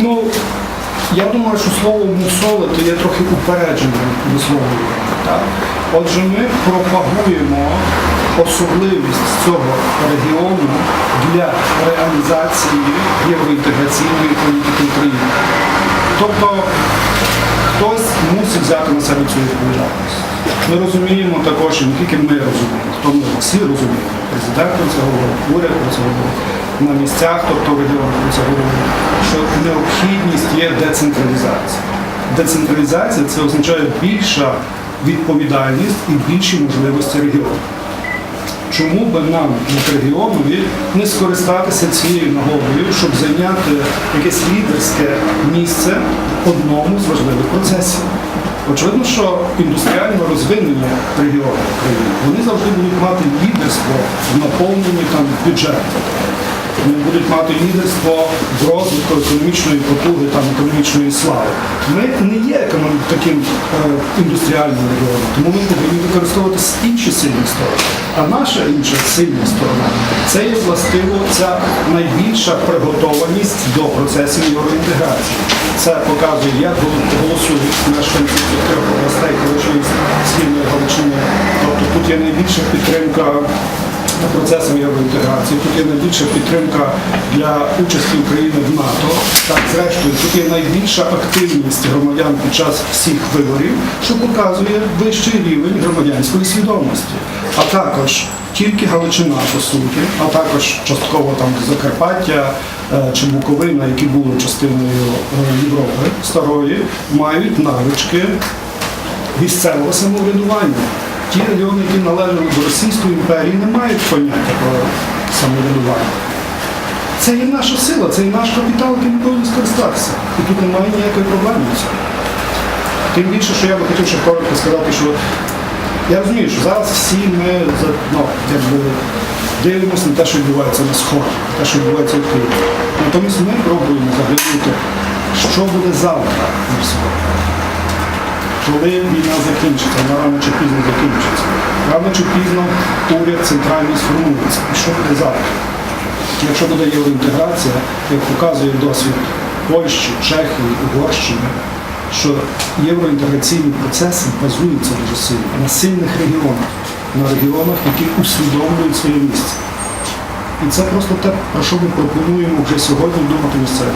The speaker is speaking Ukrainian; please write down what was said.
Ну, я думаю, що слово мусолити є трохи упередженим висловлюванням. Так? Отже, ми пропагуємо особливість цього регіону для реалізації євроінтеграційної політики України. Тобто хтось мусить взяти на себе цю відповідальність. Ми розуміємо також, не тільки ми розуміємо, хто ми всі розуміємо. Президент про це говорить, уряд про це говорить, на місцях, тобто в регіонах про це говорить, що необхідність є децентралізація. Децентралізація це означає більша відповідальність і більші можливості регіону. Чому би нам, як регіонові, не скористатися цією нагодою, щоб зайняти якесь лідерське місце в одному з важливих процесів? Очевидно, що індустріальне розвинення регіону України вони завжди будуть мати лідерство в наповненні там бюджету. Вони будуть мати лідерство в розвитку економічної потуги, там економічної слави. Ми не є таким е, індустріальним регіоном, тому ми повинні використовувати інші сильні сторони. А наша інша сильна сторона це є властиво ця найбільша приготованість до процесів євроінтеграції. Це показує, як голосують мешканці трьох областей Східної Галичини. Тобто тут є найбільша підтримка процесом євроінтеграції. Тут є найбільша підтримка для участі України в НАТО. Так, зрештою, тут є найбільша активність громадян під час всіх виборів, що показує вищий рівень громадянської свідомості. А також тільки Галичина, по суті, а також частково там Закарпаття е, чи Буковина, які були частиною е, Європи старої, мають навички місцевого самоврядування. Ті регіони, які належали до Російської імперії, не мають поняття про самоврядування. Це є наша сила, це є наш капітал, яким ми повинні скористатися. І тут немає ніякої проблеми. Тим більше, що я би хотів ще коротко сказати, що я розумію, що зараз всі ми ну, якби, дивимося на те, що відбувається на сході, те, що відбувається в Києві. Натомість ми пробуємо заглянути, що буде завтра на сході коли війна закінчиться, вона рано чи пізно закінчиться. Рано чи пізно уряд центральний сформується. І що буде завтра? Якщо буде євроінтеграція, як показує досвід Польщі, Чехії, Угорщини, що євроінтеграційні процеси базуються дуже сильно на сильних регіонах, на регіонах, які усвідомлюють своє місце. І це просто те, про що ми пропонуємо вже сьогодні думати місцевим.